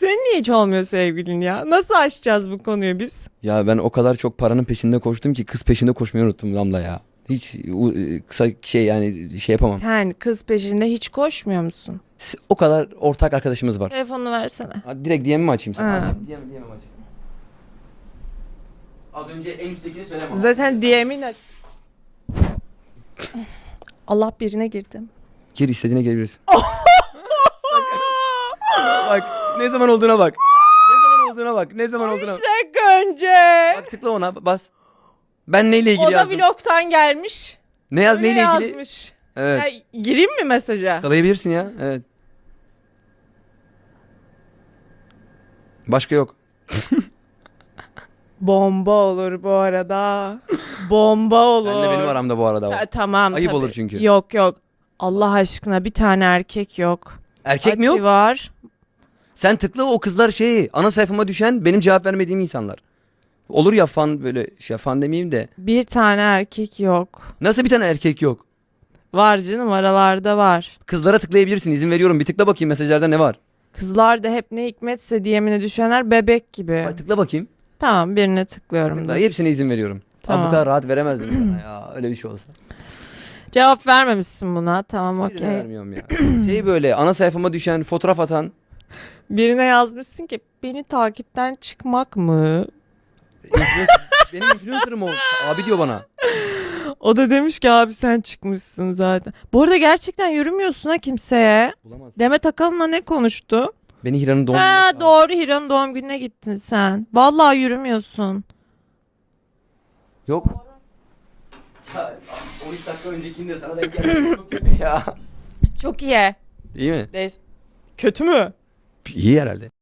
Senin niye hiç olmuyor sevgilin ya? Nasıl aşacağız bu konuyu biz? Ya ben o kadar çok paranın peşinde koştum ki kız peşinde koşmayı unuttum Damla ya. Hiç u- kısa şey yani şey yapamam. Sen kız peşinde hiç koşmuyor musun? S- O kadar ortak arkadaşımız var. Telefonunu versene. Ha, direkt DM mi açayım sana? Ha. Aç. DM, DM aç. Az önce en üsttekini söyleme. Zaten DM'in aç. Allah birine girdim. Gir istediğine girebilirsin. bak ne zaman olduğuna bak. Ne zaman olduğuna bak. Ne zaman olduğuna bak. dakika önce. Bak tıkla ona bas. Ben neyle ilgili O da yazdım? vlogtan gelmiş. Ne yaz Öyle neyle ilgili? yazmış. Evet. Ya, gireyim mi mesaja? Yakalayabilirsin ya. Evet. Başka yok. Bomba olur bu arada. Bomba olur. Seninle benim aramda bu arada. Ta- tamam. Ayıp tabii. olur çünkü. Yok yok. Allah aşkına bir tane erkek yok. Erkek mi Ati yok? var. Sen tıkla o kızlar şey ana sayfama düşen benim cevap vermediğim insanlar. Olur ya fan böyle şey fan demeyeyim de. Bir tane erkek yok. Nasıl bir tane erkek yok? Var canım aralarda var. Kızlara tıklayabilirsin izin veriyorum. Bir tıkla bakayım mesajlarda ne var? Kızlar da hep ne hikmetse diyemine düşenler bebek gibi. Ay, tıkla bakayım. Tamam birine tıklıyorum. Tıkla. da. Hepsine izin veriyorum. Tamam. Abi bu kadar rahat veremezdim sana ya. Öyle bir şey olsa. Cevap vermemişsin buna. Tamam okey. vermiyorum ya. şey böyle ana sayfama düşen fotoğraf atan. Birine yazmışsın ki beni takipten çıkmak mı? benim influencer'ım o. Abi diyor bana. O da demiş ki abi sen çıkmışsın zaten. Bu arada gerçekten yürümüyorsun ha kimseye. Bulamaz. Demet Akalın'la ne konuştu? Beni Hira'nın doğum ha gününe- doğru Hira'nın doğum gününe gittin sen. Vallahi yürümüyorsun. Yok. Ya, 13 dakika öncekinde sana denk gelmesi çok kötü ya. Çok iyi. İyi mi? Kötü mü? İyi herhalde.